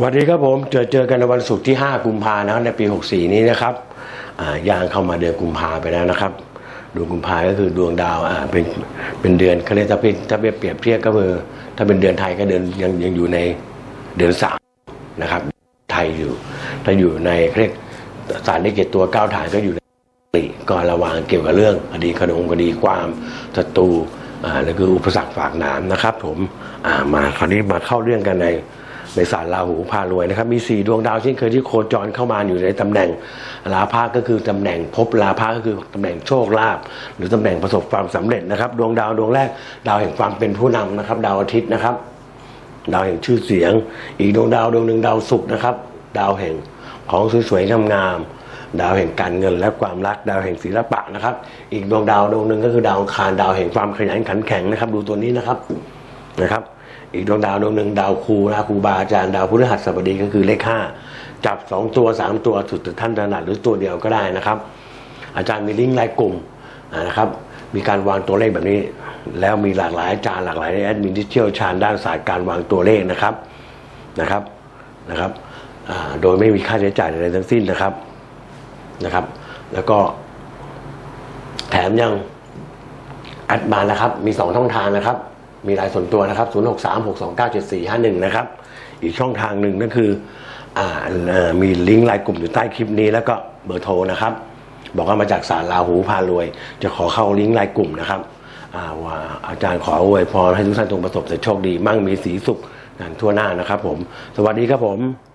สวัสดีครับผมเจอเจอกันในวันศุกร์ที่ 5 กุมภานะในปี 64 นี้นะครับย่างเข้ามาเดือนกุมภาไปแล้วนะครับดวงกุมภาก็คือดวงดาวเป็นเป็นเดือนเขาเรียกถ้าเป็นถ้าเปรียบเปรียบเทียบก็คือถ้าเป็นเดือนไทยก็เดือนยังยังอยู่ในเดือนสามนะครับ ไทยอยู่ ถ้าอยู่ในเขาเรียกสารนิเกตตัวก้าวฐานก็อยู่ในปีก็ระวังเกี่ยวกับเรื่องคดีขนงคดีความศัตรูอ่าแล้วก็อุปสรรคฝากหนามนะครับ ผมอ่ามาคราวนี้มาเข้าเรื่องกันใน ในศาสตร์ราหูพารวยนะครับมีสี่ดวงดาวเช่นเคยที่โคจรเข้ามาอยู่ในตำแหน่งลาภะก็คือตำแหน่งภพลาภะก็คือตำแหน่งโชคลาภหรือตำแหน่งประสบความสำเร็จนะครับ ดวงดาวดวงแรกดาวแห่งความเป็นผู้นำนะครับ ดาวอาทิตย์นะครับ ดาวแห่งชื่อเสียง อีกดวงดาวดวงหนึ่งดาวศุกร์นะครับ ดาวแห่งของสวยๆงามดาวแห่งการเงินและความรักดาวแห่งศิลปะนะครับ อีกดวงดาวดวงหนึ่งก็คือดาวคารดาวแห่งความขยันขันแข็งนะครับ ดูตัวนี้นะครับนะครับ อีกดวงดาวดวงหนึ่งดาวครูนะครูบาอาจารย์ดาวพฤหัสบดีก็คือเลขห้าจับสองตัวสามตัวสุดแต่ท่านถนัดหรือตัวเดียวก็ได้นะครับ อาจารย์มีลิงก์รายกลุ่มนะครับมีการวางตัวเลขแบบนี้ แล้วมีหลากหลายอาจารย์หลากหลายแอดมินที่เชี่ยวชาญด้านศาสตร์การวางตัวเลขนะครับนะครับนะครับโดยไม่มีค่าใช้จ่ายใดๆทั้งสิ้นนะครับนะครับ แล้วก็แถมยังแอดมานะครับ มีสองช่องทางนะครับ มีรายส่วนตัวนะครับ 0 6 3 6 2 9 7 4 5 1 นะครับ อีกช่องทางหนึ่งก็คืออ่าเอ่อมีลิงก์ไลน์กลุ่มอยู่ใต้คลิปนี้แล้วก็เบอร์โทรนะครับ บอกว่ามาจากสารลาหูพารวย จะขอเข้าลิงก์ไลน์กลุ่มนะครับอาว่าอาจารย์ขออวยพรให้ทุกท่านจงประสบแต่โชคดี มั่งมีสีสุขกันทั่วหน้านะครับผม สวัสดีครับผม